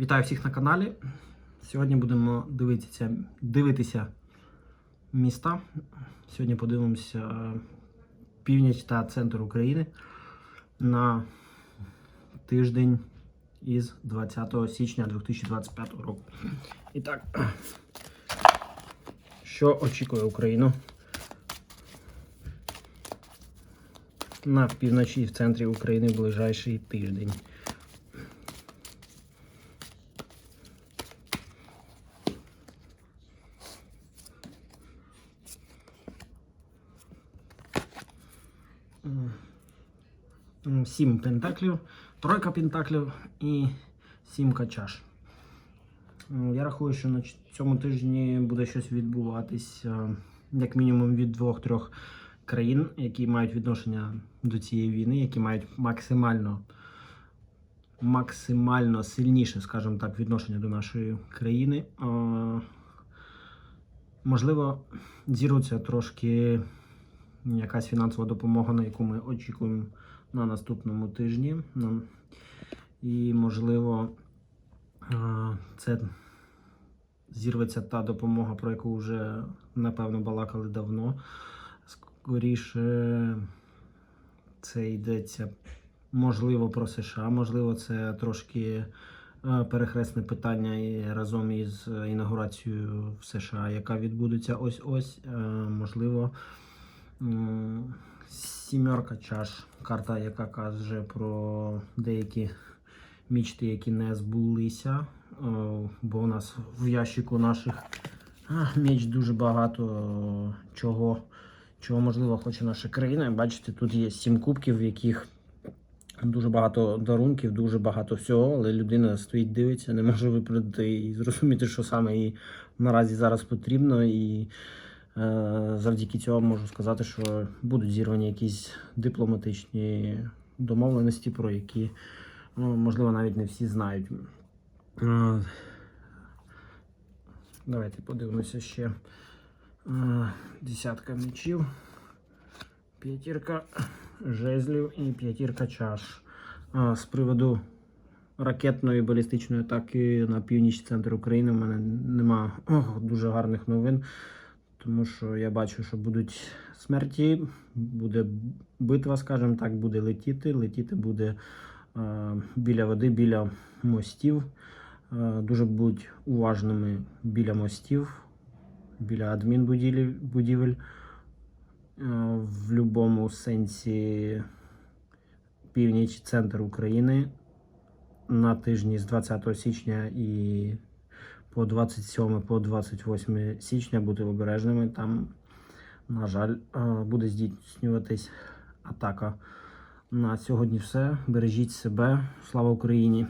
Вітаю всіх на каналі. Сьогодні будемо дивитися, дивитися міста. Сьогодні подивимося північ та центр України на тиждень із 20 січня 2025 року. І так, що очікує Україну на півночі і в центрі України в ближайший тиждень. М, Сім пентаклів, тройка пентаклів і сімка чаш. Я рахую, що на цьому тижні буде щось відбуватись, е, як мінімум від двох-трьох країн, які мають відношення до цієї війни, які мають максимально, максимально сильніше, скажімо так, відношення до нашої країни. Е, Можливо, зірвуться трошки якась фінансова допомога, на яку ми очікуємо на наступному тижні. Ну, І, можливо, е, це зірветься та допомога, про яку вже напевно балакали давно. Скоріше, це йдеться можливо про США, можливо, це трошки е, перехресне питання разом із інаугурацією в США, яка відбудеться ось-ось. Е, Можливо, сімерка чаш, карта, яка каже про деякі мічти, які не збулися. Е, Бо у нас в ящику наших міч дуже багато е, чого, чого можливо хоче наша країна. Бачите, тут є сім кубків, в яких дуже багато дарунків, дуже багато всього, але людина стоїть, дивиться, не може виправдати і зрозуміти, що саме їй наразі зараз потрібно. І завдяки цьому можу сказати, що будуть зірвані якісь дипломатичні домовленості, про які ну, можливо навіть не всі знають. Е, Давайте подивимося ще. Е, Десятка мечів, п'ятірка жезлів і п'ятірка чаш. З приводу ракетної балістичної атаки на північ центр України в мене нема дуже гарних новин, тому що я бачу, що будуть смерті, буде битва, скажімо так, буде летіти. Летіти буде е, біля води, біля мостів. Е, дуже будь уважними біля мостів, біля адмінбудівель. Е, в будь-якому сенсі північ, центр України на тижні з 20 січня і по 27 по 28 січня бути обережними. Там, на жаль, е, буде здійснюватись атака. На сьогодні все. Бережіть себе. Слава Україні!